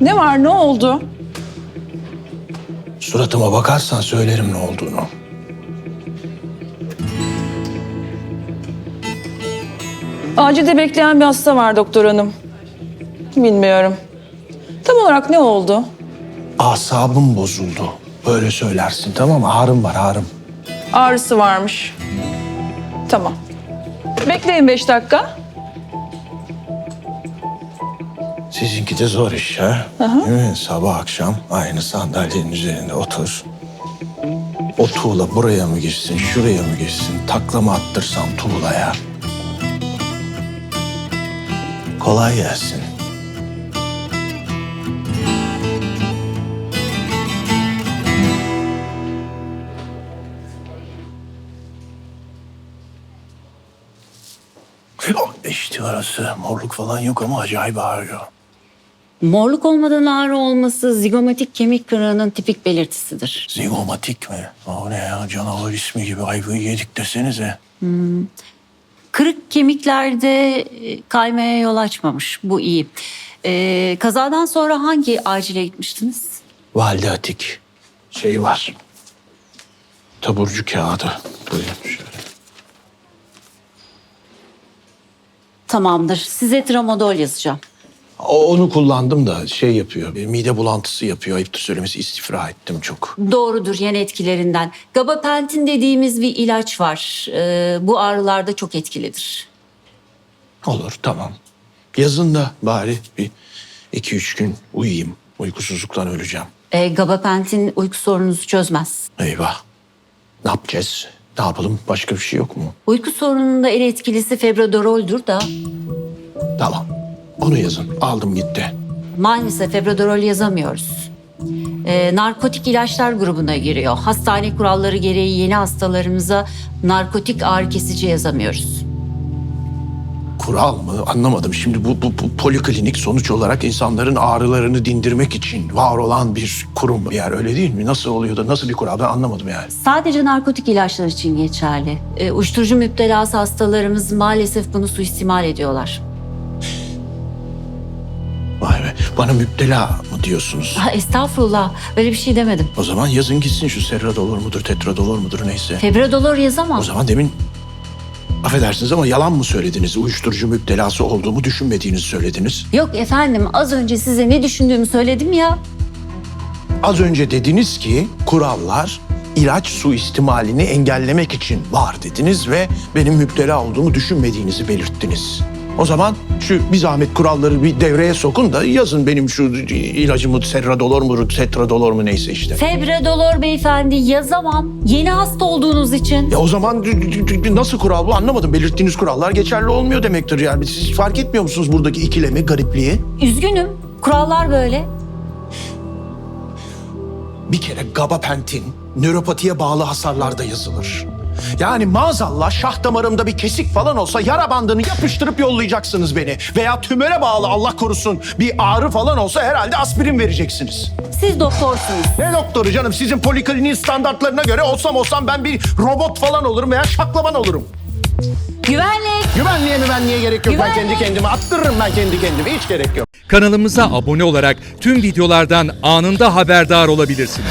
Ne var ne oldu? Suratıma bakarsan söylerim ne olduğunu. Acilde bekleyen bir hasta var doktor hanım. Bilmiyorum. Tam olarak ne oldu? Asabım bozuldu. Böyle söylersin tamam mı? Ağrım var ağrım. Ağrısı varmış. Tamam. Bekleyin beş dakika. Sizinki de zor iş ha. Değil mi? Sabah akşam aynı sandalyenin üzerinde otur. O tuğla buraya mı geçsin, şuraya mı geçsin? Takla mı attırsam tuğlaya? Kolay gelsin. İşte orası. Morluk falan yok ama acayip ağrıyor. Morluk olmadan ağrı olması zigomatik kemik kırığının tipik belirtisidir. Zigomatik mi? O ne ya? Canavar ismi gibi ayvayı yedik desenize. Kırık kemiklerde e, kaymaya yol açmamış. Bu iyi. Ee, kazadan sonra hangi acile gitmiştiniz? Valide Atik. Şey var. Taburcu kağıdı. Buyurun şöyle. Tamamdır. Size tramadol yazacağım. Onu kullandım da şey yapıyor. bir Mide bulantısı yapıyor. Ayıptır söylemesi istifra ettim çok. Doğrudur yan etkilerinden. Gabapentin dediğimiz bir ilaç var. Ee, bu ağrılarda çok etkilidir. Olur tamam. Yazın da bari bir iki üç gün uyuyayım. Uykusuzluktan öleceğim. Ee, gabapentin uyku sorununuzu çözmez. Eyvah. Ne yapacağız? Ne yapalım? Başka bir şey yok mu? Uyku sorununda en etkilisi febrodoroldür da Tamam. Onu yazın. Aldım gitti. Maalesef febrodorol yazamıyoruz. Ee, narkotik ilaçlar grubuna giriyor. Hastane kuralları gereği yeni hastalarımıza narkotik ağrı kesici yazamıyoruz. Kural mı? Anlamadım. Şimdi bu, bu, bu poliklinik sonuç olarak insanların ağrılarını dindirmek için var olan bir kurum yer öyle değil mi? Nasıl oluyor da nasıl bir kural ben anlamadım yani. Sadece narkotik ilaçlar için geçerli. Ee, uyuşturucu müptelası hastalarımız maalesef bunu suistimal ediyorlar. Be bana müptela mı diyorsunuz? Ha, estağfurullah öyle bir şey demedim. O zaman yazın gitsin şu serradolor mudur tetradolor mudur neyse. Febrodolor yazamam. O zaman demin affedersiniz ama yalan mı söylediniz? Uyuşturucu müptelası olduğumu düşünmediğinizi söylediniz. Yok efendim az önce size ne düşündüğümü söyledim ya. Az önce dediniz ki kurallar ilaç suistimalini engellemek için var dediniz ve benim müptela olduğumu düşünmediğinizi belirttiniz. O zaman şu bir zahmet kuralları bir devreye sokun da yazın benim şu ilacımı serradolor mu, tetradolor mu neyse işte. Febrodolor beyefendi yazamam. Yeni hasta olduğunuz için. Ya o zaman nasıl kural bu anlamadım. Belirttiğiniz kurallar geçerli olmuyor demektir yani. Siz fark etmiyor musunuz buradaki ikilemi, garipliği? Üzgünüm. Kurallar böyle. Bir kere gabapentin nöropatiye bağlı hasarlarda yazılır. Yani maazallah şah damarımda bir kesik falan olsa yara bandını yapıştırıp yollayacaksınız beni. Veya tümöre bağlı Allah korusun bir ağrı falan olsa herhalde aspirin vereceksiniz. Siz doktorsunuz. Ne doktoru canım sizin polikliniğin standartlarına göre olsam olsam ben bir robot falan olurum veya şaklaban olurum. Güvenlik. Güvenliğe müvenliğe gerek yok. Ben Güvenlik. kendi kendime attırırım ben kendi kendime hiç gerek yok. Kanalımıza abone olarak tüm videolardan anında haberdar olabilirsiniz.